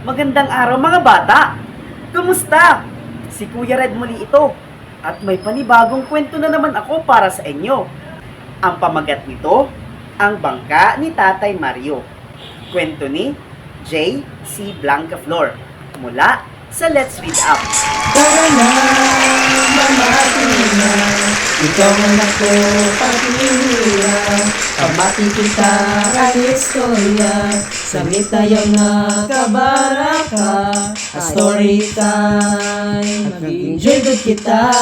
Magandang araw mga bata! Kumusta? Si Kuya Red muli ito. At may panibagong kwento na naman ako para sa inyo. Ang pamagat nito, ang bangka ni Tatay Mario. Kwento ni J. C. Blanca Flor. Mula sa Let's Read Up. Tara na, na Ikaw ang ako pagmihira Pamati kita ang istorya. Samit tayong nakabaraka A story time. Mag-enjoy good kita.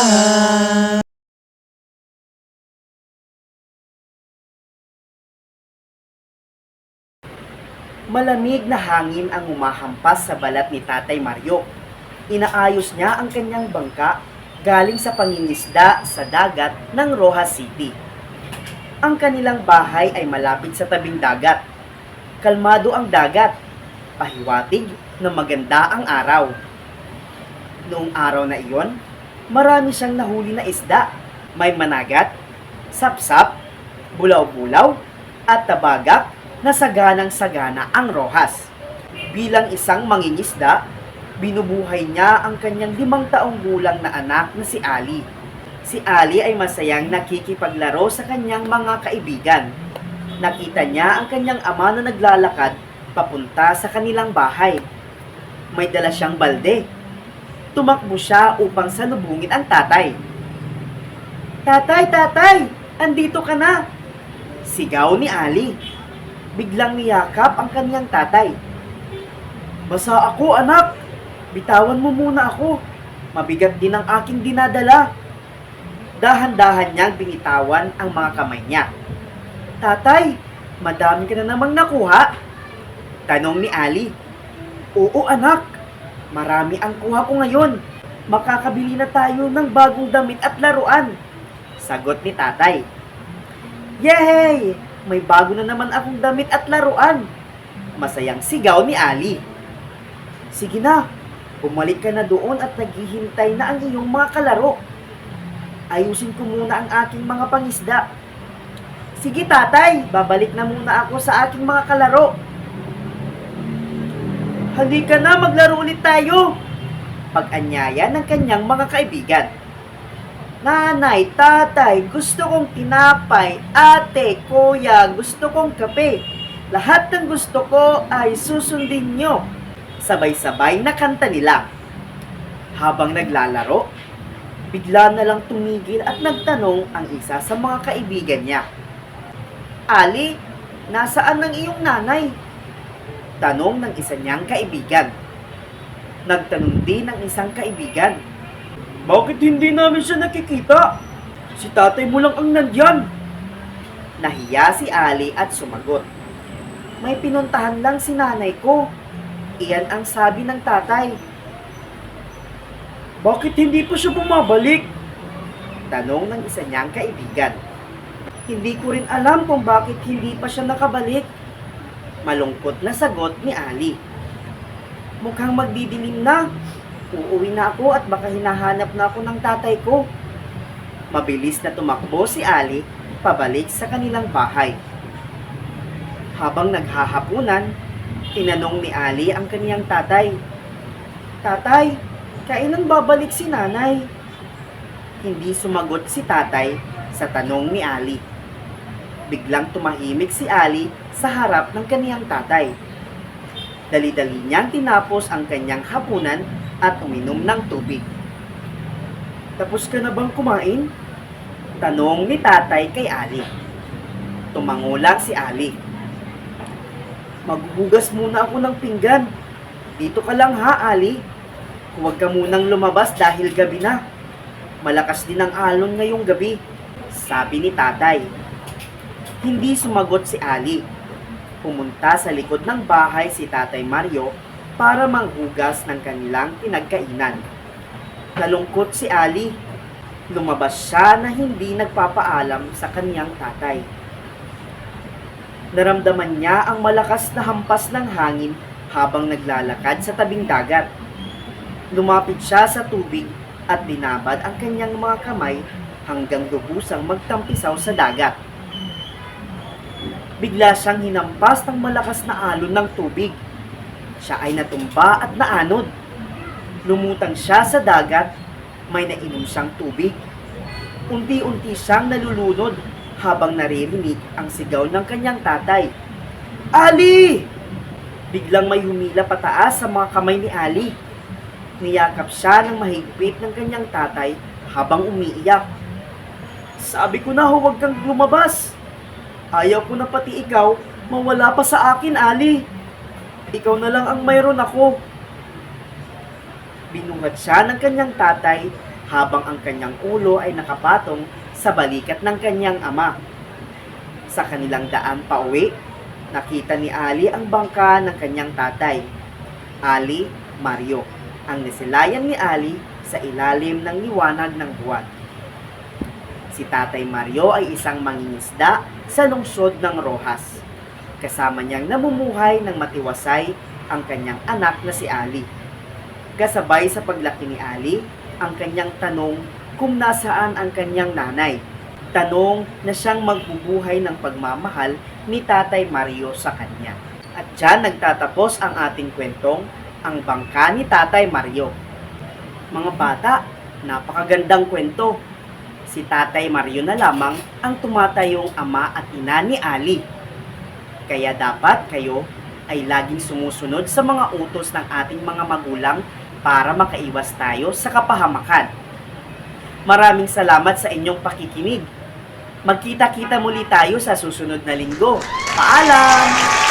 Malamig na hangin ang umahampas sa balat ni Tatay Mario. Inaayos niya ang kanyang bangka galing sa pangingisda sa dagat ng Rojas City. Ang kanilang bahay ay malapit sa tabing dagat. Kalmado ang dagat. Pahiwatig na maganda ang araw. Noong araw na iyon, marami siyang nahuli na isda. May managat, sapsap, bulaw-bulaw, at tabagak na saganang sagana ang Rojas. Bilang isang mangingisda, binubuhay niya ang kanyang limang taong gulang na anak na si Ali. Si Ali ay masayang nakikipaglaro sa kanyang mga kaibigan. Nakita niya ang kanyang ama na naglalakad papunta sa kanilang bahay. May dala siyang balde. Tumakbo siya upang salubungin ang tatay. Tatay, tatay! Andito ka na! Sigaw ni Ali biglang niyakap ang kanyang tatay. Basa ako, anak. Bitawan mo muna ako. Mabigat din ang aking dinadala. Dahan-dahan niyang binitawan ang mga kamay niya. Tatay, madami ka na namang nakuha. Tanong ni Ali. Oo, anak. Marami ang kuha ko ngayon. Makakabili na tayo ng bagong damit at laruan. Sagot ni tatay. Yay! May bago na naman akong damit at laruan. Masayang sigaw ni Ali. Sige na, bumalik ka na doon at naghihintay na ang iyong mga kalaro. Ayusin ko muna ang aking mga pangisda. Sige tatay, babalik na muna ako sa aking mga kalaro. Halika na, maglaro ulit tayo. Pag-anyaya ng kanyang mga kaibigan. Nanay, tatay, gusto kong tinapay. Ate, kuya, gusto kong kape. Lahat ng gusto ko ay susundin nyo. Sabay-sabay na kanta nila. Habang naglalaro, bigla na lang tumigil at nagtanong ang isa sa mga kaibigan niya. Ali, nasaan ang iyong nanay? Tanong ng isa niyang kaibigan. Nagtanong din ng isang kaibigan. Bakit hindi namin siya nakikita? Si tatay mo lang ang nandyan. Nahiya si Ali at sumagot. May pinuntahan lang si nanay ko. Iyan ang sabi ng tatay. Bakit hindi pa siya bumabalik? Tanong ng isa niyang kaibigan. Hindi ko rin alam kung bakit hindi pa siya nakabalik. Malungkot na sagot ni Ali. Mukhang magdidilim na. Uuwi na ako at baka hinahanap na ako ng tatay ko. Mabilis na tumakbo si Ali pabalik sa kanilang bahay. Habang naghahapunan, tinanong ni Ali ang kaniyang tatay. Tatay, kailan babalik si nanay? Hindi sumagot si tatay sa tanong ni Ali. Biglang tumahimik si Ali sa harap ng kaniyang tatay. Dali-dali niyang tinapos ang kanyang hapunan at uminom ng tubig. Tapos ka na bang kumain? Tanong ni tatay kay Ali. Tumango lang si Ali. Maghuhugas muna ako ng pinggan. Dito ka lang ha, Ali. Huwag ka munang lumabas dahil gabi na. Malakas din ang alon ngayong gabi. Sabi ni tatay. Hindi sumagot si Ali. Pumunta sa likod ng bahay si Tatay Mario para manghugas ng kanilang pinagkainan. Nalungkot si Ali. Lumabas siya na hindi nagpapaalam sa kanyang tatay. Naramdaman niya ang malakas na hampas ng hangin habang naglalakad sa tabing dagat. Lumapit siya sa tubig at binabad ang kanyang mga kamay hanggang lubusang magtampisaw sa dagat. Bigla siyang hinampas ng malakas na alon ng tubig. Siya ay natumba at naanod. Lumutang siya sa dagat, may nainom siyang tubig. Unti-unti siyang nalulunod habang naririnig ang sigaw ng kanyang tatay. Ali! Biglang may humila pataas sa mga kamay ni Ali. Niyakap siya ng mahigpit ng kanyang tatay habang umiiyak. Sabi ko na huwag kang lumabas. Ayaw ko na pati ikaw mawala pa sa akin, Ali. Ikaw na lang ang mayroon ako. Binuhat siya ng kanyang tatay habang ang kanyang ulo ay nakapatong sa balikat ng kanyang ama. Sa kanilang daan pa uwi, nakita ni Ali ang bangka ng kanyang tatay. Ali, Mario, ang nasilayan ni Ali sa ilalim ng liwanag ng buwan. Si Tatay Mario ay isang mangingisda sa lungsod ng Rojas. Kasama niyang namumuhay ng matiwasay ang kanyang anak na si Ali. Kasabay sa paglaki ni Ali, ang kanyang tanong kung nasaan ang kanyang nanay. Tanong na siyang magbubuhay ng pagmamahal ni Tatay Mario sa kanya. At dyan nagtatapos ang ating kwentong ang bangka ni Tatay Mario. Mga bata, napakagandang kwento. Si Tatay Mario na lamang ang tumatayong ama at ina ni Ali. Kaya dapat kayo ay laging sumusunod sa mga utos ng ating mga magulang para makaiwas tayo sa kapahamakan. Maraming salamat sa inyong pakikinig. Magkita-kita muli tayo sa susunod na linggo. Paalam!